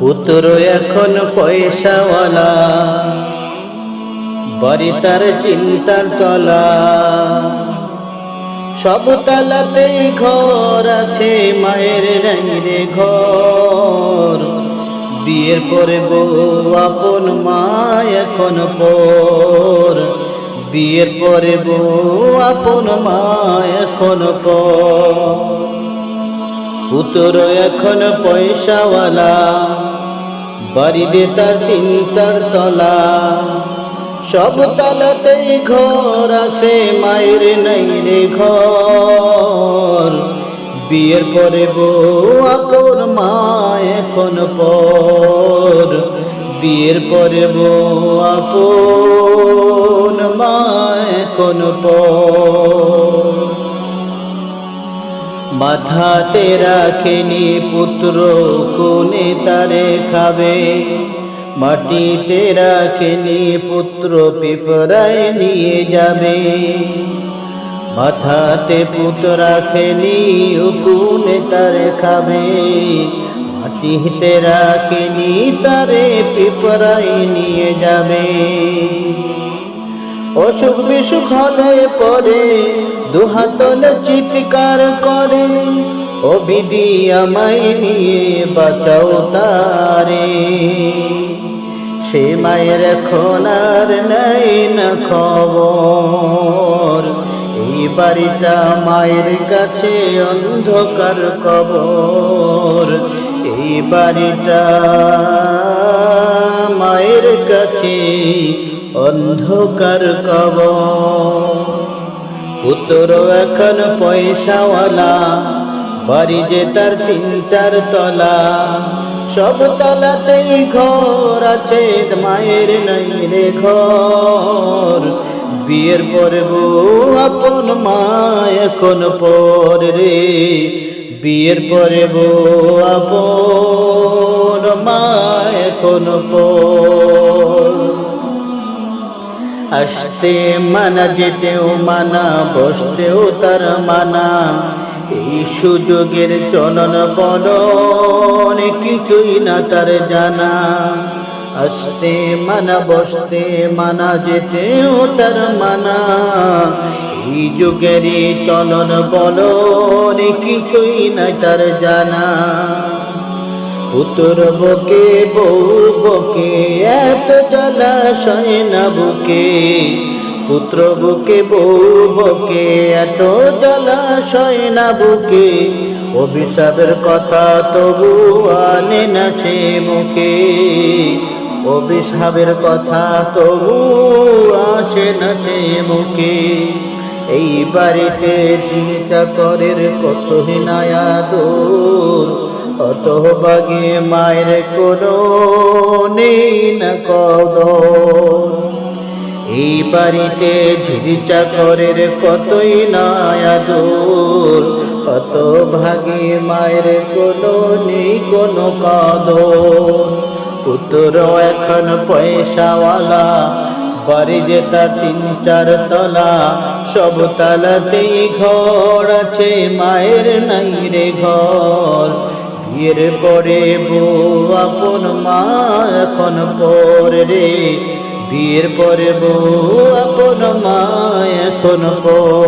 পুত্র এখন পয়সাওয়ালা। বাড়ি তার চিন্তার তলা। সব তালাতেই ঘর আছে, মায়ের রে ঘর। বিয়ের পরে বউ আপন মা এখন পর। বিয়ের পরে বউ আপন মা এখন পর। পুত্র এখন পয়সাওয়ালা, বাড়িতে তার তিন তার তলা। সব তালাতেই ঘর আছে, মায়ের নাই রে ঘর। বিয়ের পরে বউ আপন মা এখন পর। বিয়ের পরে বউ আপন মা এখন পর। মাথাতে রাখেনি পুত্র, কোনে তারে খাবে? মাটিতে রাখেনি পুত্র পিপরায় নিয়ে যাবে। মাথাতে পুত রাখেনি উকুনে তারে খাবে? মাটিতে রাখেনি, তারে পিপরায় নিয়ে যাবে। অসুখ বিসুখ হলে পরে, দুহাতলে চিৎকার করে। অবিধি আমায় নিয়ে বাঁচাও তারে। সে মায়ের এখন আর নাই না খবর। এই বাড়িটা মায়ের কাছে অন্ধকার কবর। এই বাড়িটা মায়ের কাছে অন্ধকার কব পুত্র এখন পয়সাওয়ালা, বাড়ি যে তার তিন চার তলা। সব তলাতেই ঘর আছে, মায়ের নাই রে ঘর। বিয়ের পরে বউ আপন মা এখন পর রে। বিয়ের পরে বউ আপন মা এখন পর আসতে মানা, যেতেও মানা, বসতেও তার মানা। এই সুযোগের চলন বলন কিছুই না তার জানা। আসতে মানা, বসতে মানা, যেতেও তার মানা। এই যুগেরই চলন বলন কিছুই না তার জানা। পুত্র বকে, বউ বকে, এত জলাশয় না বুকে। পুত্র বুকে, বউ বকে, এত জলাশয় না বুকে। অভিশাপের কথা তবু আনে না সে মুখে। অভিশাপের কথা তবু আসে না সে মুখে। এই বাড়িতে চিন্তা করের কত হিনায়া দূর। অত বাগে মায়ের কোনো নেই না কদর। এই বাড়িতে ঝিরি চাকরের কতই নয়া দূর কত ভাগে মায়ের কোনো নেই কোনো কদর। পুত্র এখন পয়সাওয়ালা, বাড়ি যে তার তিন চার তলা, সব তালাতেই ঘর আছে, মায়ের নাই রে ঘর। বিয়ের পরে বউ আপন মা এখন পরে রে। বিয়ের পরে বউ আপন মা এখন পর